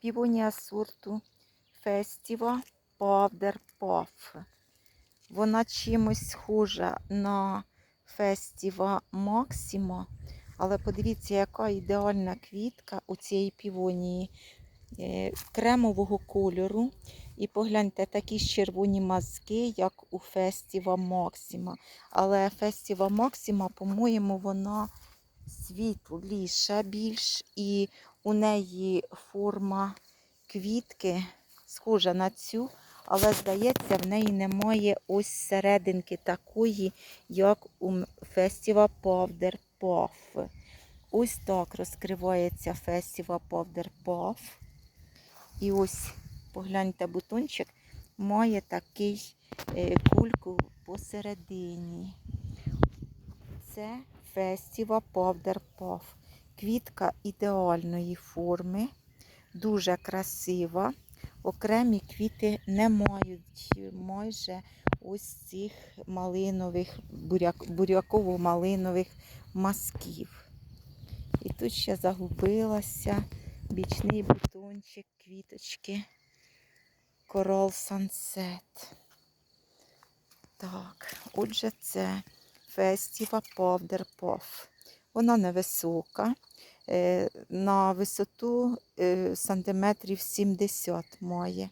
півонія сорту Фестіва Powder Puff. Вона чимось схожа на Фестіва Максима, але подивіться, яка ідеальна квітка у цієї півонії е, кремового кольору. І погляньте, такі ж червоні мазки, як у Фестіва Максима. Але Фестіва Максима, по-моєму, вона світліша більш, і у неї форма квітки схожа на цю, але здається, в неї немає ось серединки такої, як у Фестіва Powder Puff. Ось так розкривається Фестіва Powder Puff. І ось, погляньте, бутончик має такий е, кульку посередині. Це Фестіва Powder Puff. Квітка ідеальної форми, дуже красива. Окремі квіти не мають майже ось цих малинових, буряково-малинових мазків. І тут ще загубилася бічний бутончик квіточки Coral Sunset. Так, отже, це Фестіва Powder Puff. Вона невисока, е, на висоту е, сантиметрів 70 має.